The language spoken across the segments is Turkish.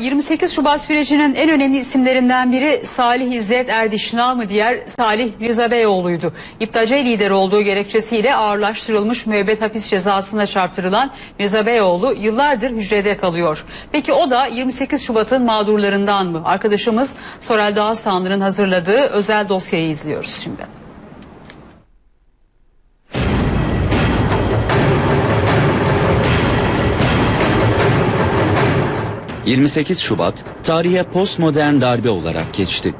28 Şubat sürecinin en önemli isimlerinden biri Salih İzzet Erdiş namı diğer Salih Mirza Beyoğlu'ydu. İptaca lider olduğu gerekçesiyle ağırlaştırılmış müebbet hapis cezasına çarptırılan Mirza Beyoğlu yıllardır hücrede kalıyor. Peki o da 28 Şubat'ın mağdurlarından mı? Arkadaşımız Sorel Dağsanlı'nın hazırladığı özel dosyayı izliyoruz şimdi. 28 Şubat tarihe postmodern darbe olarak geçti.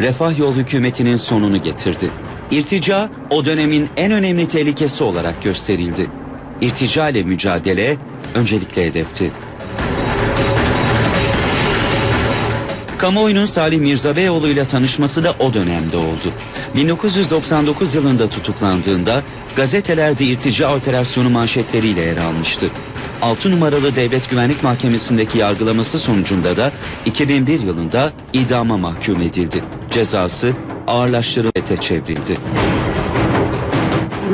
Refah yol hükümetinin sonunu getirdi. İrtica o dönemin en önemli tehlikesi olarak gösterildi. İrtica ile mücadele öncelikle hedefti. Kamuoyunun Salih Mirza Beyoğlu ile tanışması da o dönemde oldu. 1999 yılında tutuklandığında gazetelerde irtica operasyonu manşetleriyle yer almıştı. 6 numaralı Devlet Güvenlik Mahkemesi'ndeki yargılaması sonucunda da 2001 yılında idama mahkum edildi. Cezası ağırlaştırılıp çevrildi.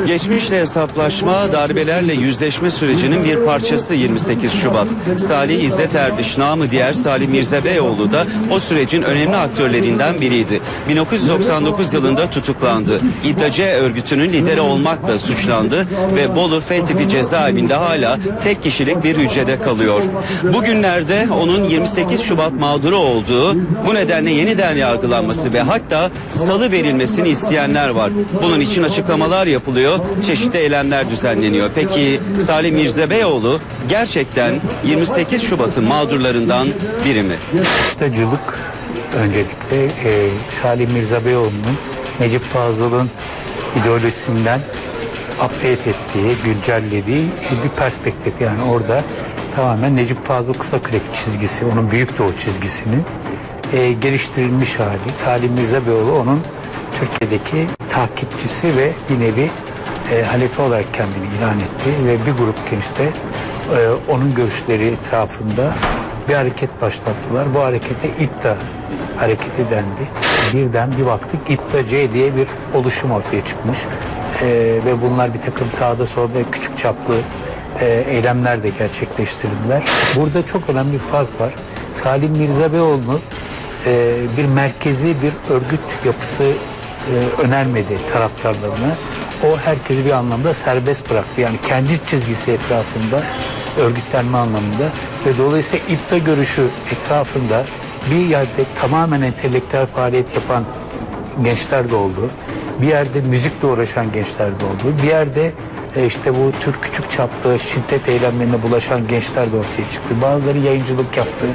Geçmişle hesaplaşma, darbelerle yüzleşme sürecinin bir parçası 28 Şubat. Salih İzzet Erdiş, namı diğer Salih Mirza Beyoğlu da o sürecin önemli aktörlerinden biriydi. 1999 yılında tutuklandı. İddiace örgütünün lideri olmakla suçlandı ve Bolu F tipi cezaevinde hala tek kişilik bir hücrede kalıyor. Bugünlerde onun 28 Şubat mağduru olduğu, bu nedenle yeniden yargılanması ve hatta salı verilmesini isteyenler var. Bunun için açıklamalar yapılıyor çeşitli eylemler düzenleniyor. Peki Salih Mirza Beyoğlu gerçekten 28 Şubat'ın mağdurlarından biri mi? Tacılık öncelikle e, Salih Mirza Beyoğlu'nun Necip Fazıl'ın ideolojisinden update ettiği, güncellediği bir perspektif. Yani orada tamamen Necip Fazıl kısa kürek çizgisi, onun büyük doğu çizgisini e, geliştirilmiş hali. Salih Mirza Beyoğlu onun Türkiye'deki takipçisi ve bir nevi e, halife olarak kendini ilan etti ve bir grup genç de e, onun görüşleri etrafında bir hareket başlattılar. Bu harekete İpta hareketi dendi. Birden bir baktık İpta C diye bir oluşum ortaya çıkmış. E, ve bunlar bir takım sağda solda küçük çaplı e, eylemler de gerçekleştirdiler. Burada çok önemli bir fark var. Salim Mirza Beyoğlu'nu e, bir merkezi bir örgüt yapısı e, önermedi taraftarlarına o herkesi bir anlamda serbest bıraktı. Yani kendi çizgisi etrafında örgütlenme anlamında ve dolayısıyla ipta görüşü etrafında bir yerde tamamen entelektüel faaliyet yapan gençler de oldu. Bir yerde müzikle uğraşan gençler de oldu. Bir yerde e, işte bu tür küçük çaplı şiddet eylemlerine bulaşan gençler de ortaya çıktı. Bazıları yayıncılık yaptı,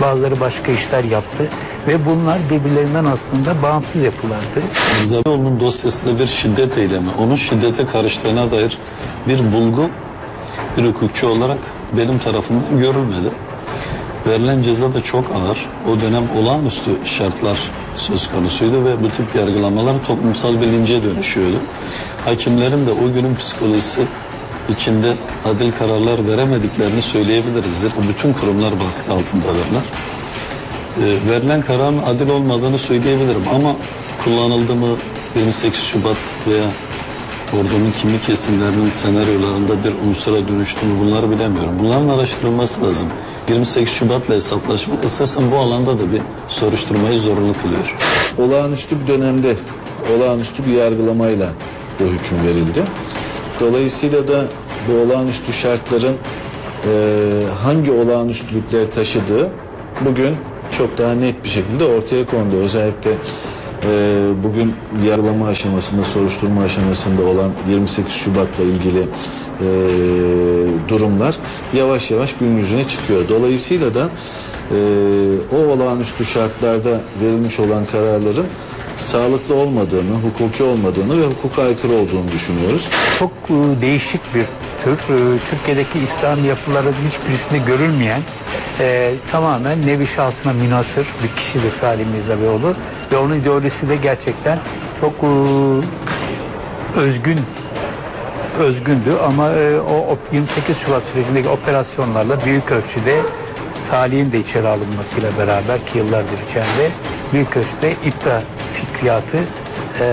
bazıları başka işler yaptı ve bunlar birbirlerinden aslında bağımsız yapılardı. Zabiyoğlu'nun dosyasında bir şiddet eylemi, onun şiddete karıştığına dair bir bulgu bir hukukçu olarak benim tarafımdan görülmedi. Verilen ceza da çok ağır. O dönem olağanüstü şartlar söz konusuydu ve bu tip yargılamalar toplumsal bir lince dönüşüyordu. Hakimlerin de o günün psikolojisi içinde adil kararlar veremediklerini söyleyebiliriz. O bütün kurumlar baskı altındadırlar. E, verilen kararın adil olmadığını söyleyebilirim ama kullanıldı mı 28 Şubat veya ordunun kimi kesimlerinin senaryolarında bir unsura dönüştü mü bunları bilemiyorum. Bunların araştırılması lazım. 28 Şubat'la hesaplaşma esasen bu alanda da bir soruşturmayı zorunlu kılıyor. Olağanüstü bir dönemde olağanüstü bir yargılamayla bu hüküm verildi. Dolayısıyla da bu olağanüstü şartların e, hangi olağanüstülükleri taşıdığı bugün çok daha net bir şekilde ortaya kondu. Özellikle e, bugün yargılama aşamasında, soruşturma aşamasında olan 28 Şubat'la ilgili e, durumlar yavaş yavaş gün yüzüne çıkıyor. Dolayısıyla da e, o olağanüstü şartlarda verilmiş olan kararların sağlıklı olmadığını, hukuki olmadığını ve hukuka aykırı olduğunu düşünüyoruz. Çok e, değişik bir tür. E, Türkiye'deki İslam yapıları hiçbirisinde görülmeyen e, tamamen nevi şahsına münasır bir kişidir Salim Mirza Beyoğlu. Ve onun ideolojisi de gerçekten çok özgün özgündü ama e, o 28 Şubat sürecindeki operasyonlarla büyük ölçüde Salih'in de içeri alınmasıyla beraber ki yıllardır içeride büyük ölçüde ipta fikriyatı e,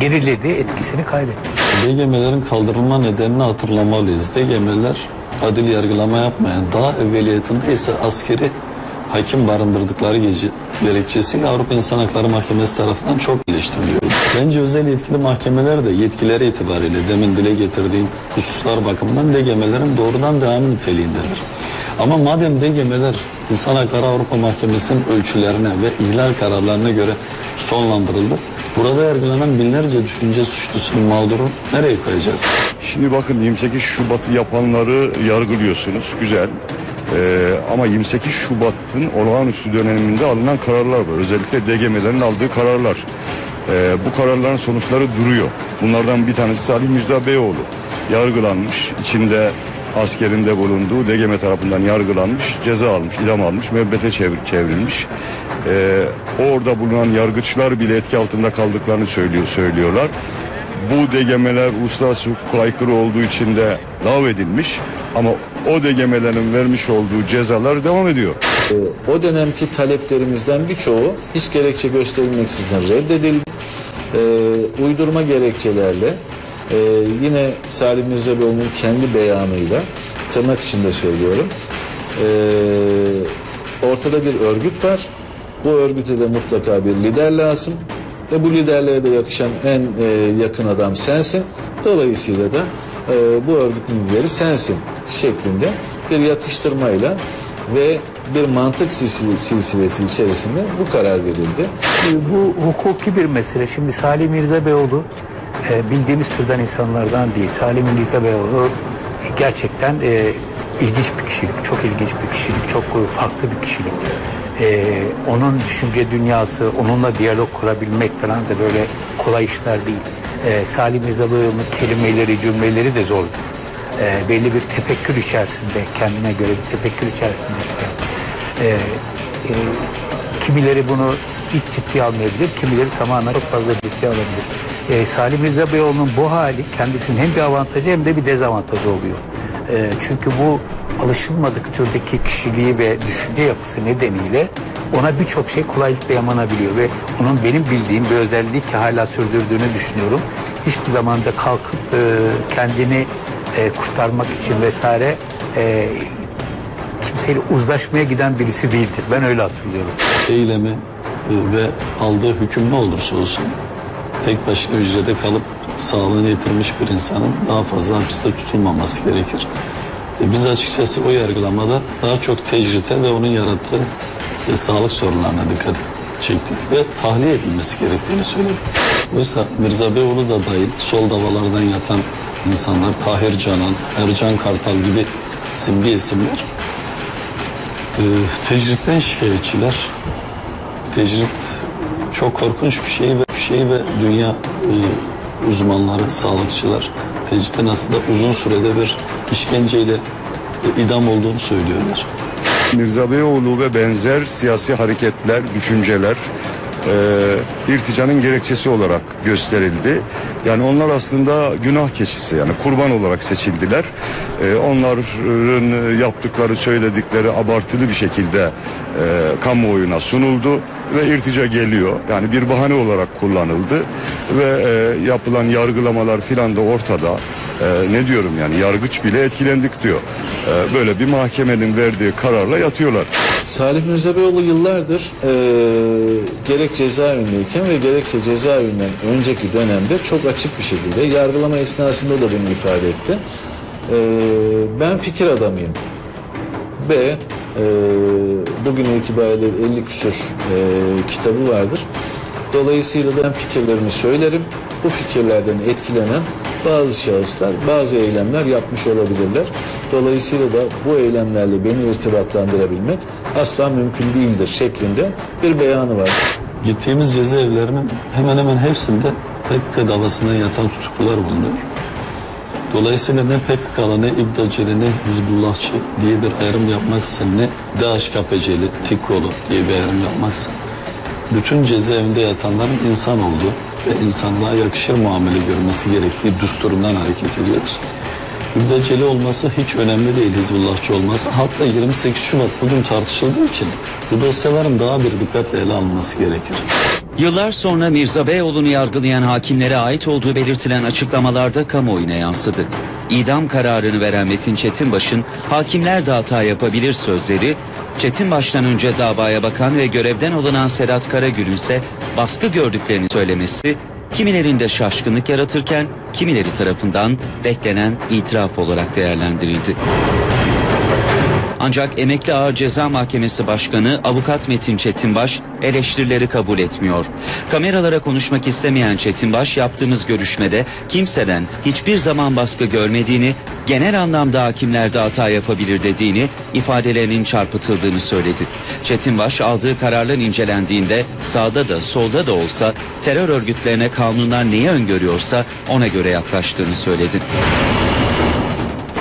geriledi, etkisini kaybetti. DGM'lerin kaldırılma nedenini hatırlamalıyız. DGM'ler adil yargılama yapmayan, daha evveliyatında ise askeri hakim barındırdıkları gece, gerekçesiyle Avrupa İnsan Hakları Mahkemesi tarafından çok eleştiriliyor. Bence özel yetkili mahkemeler de yetkileri itibariyle demin dile getirdiğim hususlar bakımından DGM'lerin doğrudan devamı niteliğindedir. Ama madem DGM'ler İnsan Hakları Avrupa Mahkemesi'nin ölçülerine ve ihlal kararlarına göre sonlandırıldı, burada yargılanan binlerce düşünce suçlusunun mağduru nereye koyacağız? Şimdi bakın 28 Şubat'ı yapanları yargılıyorsunuz. Güzel. Ee, ama 28 Şubat'ın olağanüstü döneminde alınan kararlar var. Özellikle DGM'lerin aldığı kararlar. Ee, bu kararların sonuçları duruyor. Bunlardan bir tanesi Salih Mirza Beyoğlu. Yargılanmış. içinde askerinde bulunduğu DGM tarafından yargılanmış, ceza almış, idam almış, müebbete çevrilmiş. Ee, orada bulunan yargıçlar bile etki altında kaldıklarını söylüyor söylüyorlar. Bu DGM'ler uluslararası hukuka aykırı olduğu için de lağvedilmiş ama o DGM'lerin vermiş olduğu cezalar devam ediyor. O dönemki taleplerimizden birçoğu hiç gerekçe gösterilmeksizin reddedildi. Ee, uydurma gerekçelerle e, yine Salim Mirza Beyoğlu'nun kendi beyanıyla tırnak içinde söylüyorum. ee, ortada bir örgüt var. Bu örgüte de mutlaka bir lider lazım. Ve bu liderliğe de yakışan en e, yakın adam sensin. Dolayısıyla da e, bu örgütün lideri sensin şeklinde bir yakıştırmayla ve bir mantık silsile- silsilesi içerisinde bu karar verildi. Bu hukuki bir mesele. Şimdi Salih Mirza Beyoğlu e, bildiğimiz türden insanlardan değil. Salih Mirza Beyoğlu gerçekten e, ilginç bir kişilik. Çok ilginç bir kişilik. Çok e, farklı bir kişilik. E, onun düşünce dünyası, onunla diyalog kurabilmek falan da böyle kolay işler değil. E, Salih Mirza Beyoğlu'nun kelimeleri, cümleleri de zordur. E, belli bir tefekkür içerisinde, kendine göre bir tefekkür içerisinde. E, e, Kimileri bunu hiç ciddiye almayabilir, kimileri tamamen çok fazla ciddiye alabilir. Ee, Salim Mirza Beyoğlu'nun bu hali kendisinin hem bir avantajı hem de bir dezavantajı oluyor. Ee, çünkü bu alışılmadık türdeki kişiliği ve düşünce yapısı nedeniyle ona birçok şey kolaylıkla yamanabiliyor ve onun benim bildiğim bir özelliği ki hala sürdürdüğünü düşünüyorum. Hiçbir zamanda kalkıp e, kendini e, kurtarmak için vesaire e, kimseyle uzlaşmaya giden birisi değildir. Ben öyle hatırlıyorum. eylemi e, ve aldığı hüküm ne olursa olsun tek başına hücrede kalıp sağlığını yitirmiş bir insanın daha fazla hapiste tutulmaması gerekir. E, Biz açıkçası o yargılamada daha çok tecrite ve onun yarattığı e, sağlık sorunlarına dikkat çektik ve tahliye edilmesi gerektiğini söyledik. Oysa Mirza Beyoğlu da dahil sol davalardan yatan insanlar Tahir Canan, Ercan Kartal gibi simge isimler e, tecritten şikayetçiler. Tecrit çok korkunç bir şey ve şey ve dünya e, uzmanları, sağlıkçılar tecritin aslında uzun sürede bir işkenceyle e, idam olduğunu söylüyorlar. Mirza Beyoğlu ve benzer siyasi hareketler, düşünceler e, irticanın gerekçesi olarak gösterildi. Yani onlar aslında günah keçisi yani kurban olarak seçildiler. E, onların yaptıkları, söyledikleri abartılı bir şekilde e, kamuoyuna sunuldu ve irtica geliyor. Yani bir bahane olarak kullanıldı ve e, yapılan yargılamalar filan da ortada. E, ne diyorum yani yargıç bile etkilendik diyor. E, böyle bir mahkemenin verdiği kararla yatıyorlar. Salih Mirza Beyoğlu yıllardır eee gerek cezaevindeyken ve gerekse cezaevinden önceki dönemde çok açık bir şekilde yargılama esnasında da bunu ifade etti. Eee, ben fikir adamıyım ve eee bugün itibariyle 50 küsür eee, kitabı vardır. Dolayısıyla ben fikirlerimi söylerim. Bu fikirlerden etkilenen bazı şahıslar bazı eylemler yapmış olabilirler. Dolayısıyla da bu eylemlerle beni irtibatlandırabilmek asla mümkün değildir şeklinde bir beyanı var. Gittiğimiz cezaevlerinin hemen hemen hepsinde PKK davasından yatan tutuklular bulunuyor. Dolayısıyla ne PKK'lı ne İbdaceli ne Hizbullahçı diye bir ayrım yapmaksızın ne DHKPC'li, TİKO'lu diye bir ayrım yapmaksızın bütün cezaevinde yatanların insan olduğu ve insanlığa yakışır muamele görmesi gerektiği düsturundan hareket ediyoruz. İbdaceli olması hiç önemli değil Hizbullahçı olması. Hatta 28 Şubat bugün tartışıldığı için bu dosyaların daha bir dikkatle ele alınması gerekir. Yıllar sonra Mirza Beyoğlu'nu yargılayan hakimlere ait olduğu belirtilen açıklamalarda kamuoyuna yansıdı. idam kararını veren Metin Çetinbaş'ın hakimler de hata yapabilir sözleri, Çetinbaş'tan önce davaya bakan ve görevden alınan Sedat Karagül'ün ise baskı gördüklerini söylemesi kimilerinde şaşkınlık yaratırken kimileri tarafından beklenen itiraf olarak değerlendirildi. Ancak Emekli Ağır Ceza Mahkemesi Başkanı Avukat Metin Çetinbaş eleştirileri kabul etmiyor. Kameralara konuşmak istemeyen Çetinbaş yaptığımız görüşmede kimseden hiçbir zaman baskı görmediğini, genel anlamda hakimler de hata yapabilir dediğini, ifadelerinin çarpıtıldığını söyledi. Çetinbaş aldığı kararlar incelendiğinde sağda da solda da olsa terör örgütlerine kanunlar neyi öngörüyorsa ona göre yaklaştığını söyledi.